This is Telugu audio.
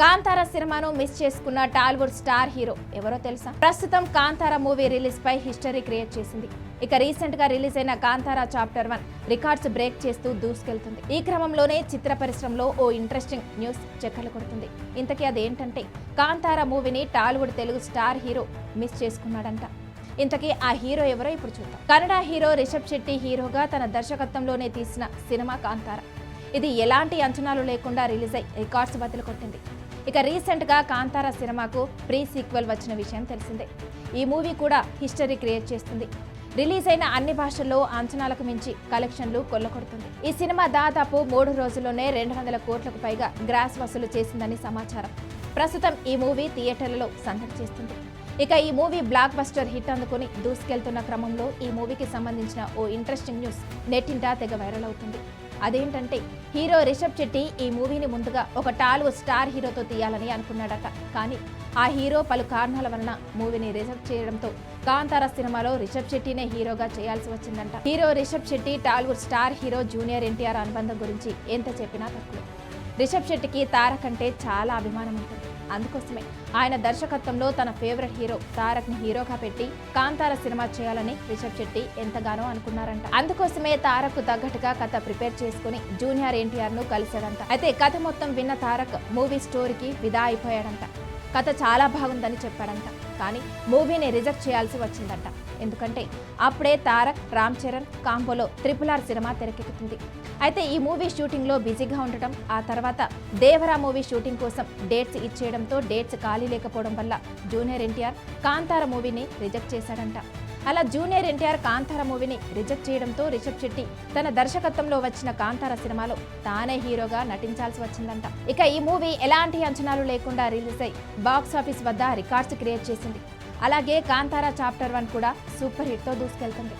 కాంతార సినిమాను మిస్ చేసుకున్న టాలీవుడ్ స్టార్ హీరో ఎవరో తెలుసా? ప్రస్తుతం కాంతార మూవీ రిలీజ్ పై హిస్టరీ క్రియేట్ చేసింది. ఇక రీసెంట్గా రిలీజ్ అయిన Kantara chapter one records break చేస్తూ దూసుకెళ్తుంది. ఈ క్రమంలోనే చిత్ర పరిశ్రమలో ఓ ఇంట్రెస్టింగ్ న్యూస్ చక్కర్లు కొడుతుంది. ఇంతకీ అదేంటంటే కాంతార మూవీని Tollywood Telugu star hero miss చేసుకున్నాడంట. ఇంతకీ ఆ హీరో ఎవరో ఇప్పుడు చూద్దాం. కన్నడ హీరో రిషబ్ శెట్టి హీరోగా తన దర్శకత్వంలోనే తీసిన సినిమా కాంతార. ఇది ఎలాంటి అంచనాలు లేకుండా రిలీజ్ అయి రికార్డ్స్ బదులు కొట్టింది ఇక రీసెంట్గా కాంతార సినిమాకు ప్రీ సీక్వెల్ వచ్చిన విషయం తెలిసిందే. ఈ మూవీ కూడా హిస్టరీ క్రియేట్ చేస్తుంది. రిలీజ్ అయిన అన్ని భాషల్లో అంచనాలకు మించి కలెక్షన్లు కొల్లకొడుతుంది ఈ సినిమా దాదాపు మూడు రోజుల్లోనే రెండు వందల కోట్లకు పైగా గ్రాస్ వసూలు చేసిందని సమాచారం. ప్రస్తుతం ఈ మూవీ థియేటర్లలో సందడి చేస్తుంది. ఇక ఈ మూవీ బ్లాక్ బస్టర్ హిట్ అందుకుని దూసుకెళ్తున్న క్రమంలో ఈ మూవీకి సంబంధించిన ఓ ఇంట్రెస్టింగ్ న్యూస్ నెట్టింటా తెగ వైరల్ అవుతుంది. అదేంటంటే హీరో రిషబ్ శెట్టి ఈ మూవీని ముందుగా ఒక టాలీవుడ్ స్టార్ హీరోతో తీయాలని అనుకున్నాడట. కానీ ఆ హీరో పలు కారణాల వలన మూవీని రిజెక్ట్ చేయడంతో కాంతార సినిమాలో రిషబ్ శెట్టినే హీరోగా చేయాల్సి వచ్చిందంట. Hero Rishab Shetty Tollywood star hero junior NTR అనుబంధం గురించి ఎంత చెప్పినా తక్కువ. రిషబ్ శెట్టికి తారకంటే చాలా అభిమానం ఉంటుంది. అందుకోసమే ఆయన దర్శకత్వంలో తన ఫేవరెట్ హీరో తారక్ని హీరోగా పెట్టి కాంతార సినిమా చేయాలని రిషబ్ శెట్టి ఎంతగానో అనుకున్నారంట. అందుకోసమే తారక్ తగ్గట్టుగా కథ ప్రిపేర్ చేసుకుని జూనియర్ ఎన్టీఆర్ను కలిశాడంట. అయితే కథ మొత్తం విన్న తారక్ మూవీ స్టోరీకి విదా అయిపోయాడంట. కథ చాలా బాగుందని చెప్పాడంట. కానీ మూవీని రిజెక్ట్ చేయాల్సి వచ్చిందంట. ఎందుకంటే అప్పుడే తారక్ రామ్ చరణ్ కాంబోలో త్రిపుల్ ఆర్ సినిమా తెరకెక్కుతుంది. అయితే ఈ మూవీ షూటింగ్లో బిజీగా ఉండటం ఆ తర్వాత దేవరా మూవీ షూటింగ్ కోసం డేట్స్ ఇచ్చేయడంతో డేట్స్ ఖాళీ లేకపోవడం వల్ల జూనియర్ ఎన్టీఆర్ కాంతార మూవీని రిజెక్ట్ చేశాడంట. అలా జూనియర్ ఎన్టీఆర్ కాంతార మూవీని రిజెక్ట్ చేయడంతో రిషబ్ శెట్టి తన దర్శకత్వంలో వచ్చిన కాంతార సినిమాలో తానే హీరోగా నటించాల్సి వచ్చిందంట. ఇక ఈ మూవీ ఎలాంటి అంచనాలు లేకుండా రిలీజ్ అయి బాక్స్ ఆఫీస్ వద్ద రికార్డ్స్ క్రియేట్ చేసింది. అలాగే కాంతార చాప్టర్ వన్ కూడా సూపర్ హిట్తో దూసుకెళ్తుంది.